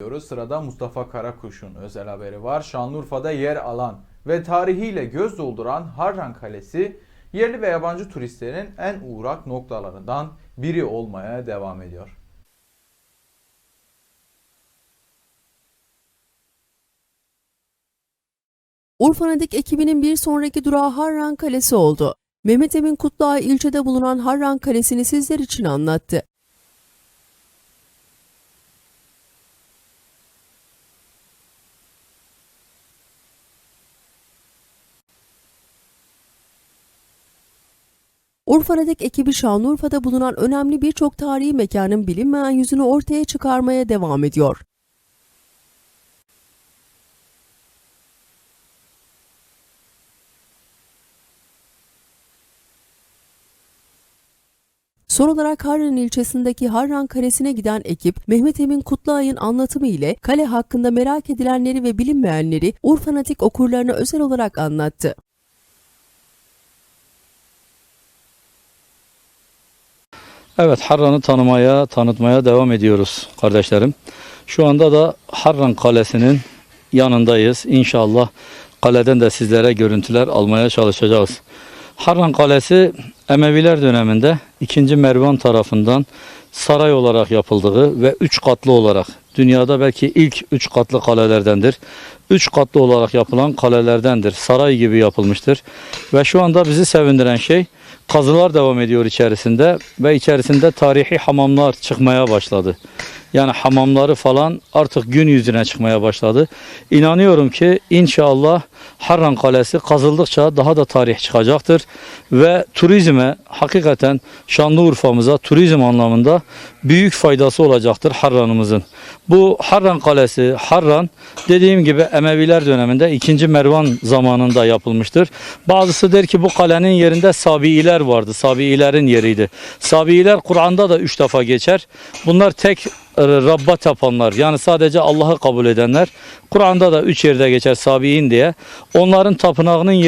Diyoruz. Sırada Mustafa Karakuş'un özel haberi var. Şanlıurfa'da yer alan ve tarihiyle göz dolduran Harran Kalesi yerli ve yabancı turistlerin en uğrak noktalarından biri olmaya devam ediyor. Urfanadik ekibinin bir sonraki durağı Harran Kalesi oldu. Mehmet Emin Kutluay ilçede bulunan Harran Kalesi'ni sizler için anlattı. Urfanadik ekibi Şanlıurfa'da bulunan önemli birçok tarihi mekanın bilinmeyen yüzünü ortaya çıkarmaya devam ediyor. Son olarak Harran ilçesindeki Harran Kalesi'ne giden ekip Mehmet Emin Kutluay'ın anlatımı ile kale hakkında merak edilenleri ve bilinmeyenleri Urfanatik okurlarına özel olarak anlattı. Evet Harran'ı tanımaya, tanıtmaya devam ediyoruz kardeşlerim. Şu anda da Harran Kalesi'nin yanındayız. İnşallah kaleden de sizlere görüntüler almaya çalışacağız. Harran Kalesi Emeviler döneminde 2. Mervan tarafından saray olarak yapıldığı ve 3 katlı olarak dünyada belki ilk 3 katlı kalelerdendir. 3 katlı olarak yapılan kalelerdendir. Saray gibi yapılmıştır. Ve şu anda bizi sevindiren şey kazılar devam ediyor içerisinde ve içerisinde tarihi hamamlar çıkmaya başladı. Yani hamamları falan artık gün yüzüne çıkmaya başladı. İnanıyorum ki inşallah Harran Kalesi kazıldıkça daha da tarih çıkacaktır ve turizme hakikaten Şanlıurfa'mıza turizm anlamında büyük faydası olacaktır Harran'ımızın. Bu Harran Kalesi, Harran dediğim gibi Emeviler döneminde 2. Mervan zamanında yapılmıştır. Bazısı der ki bu kalenin yerinde Sabiiler vardı. Sabiilerin yeriydi. Sabiiler Kur'an'da da 3 defa geçer. Bunlar tek e, Rabba tapanlar yani sadece Allah'ı kabul edenler. Kur'an'da da 3 yerde geçer Sabiin diye. Onların tapınağının yeri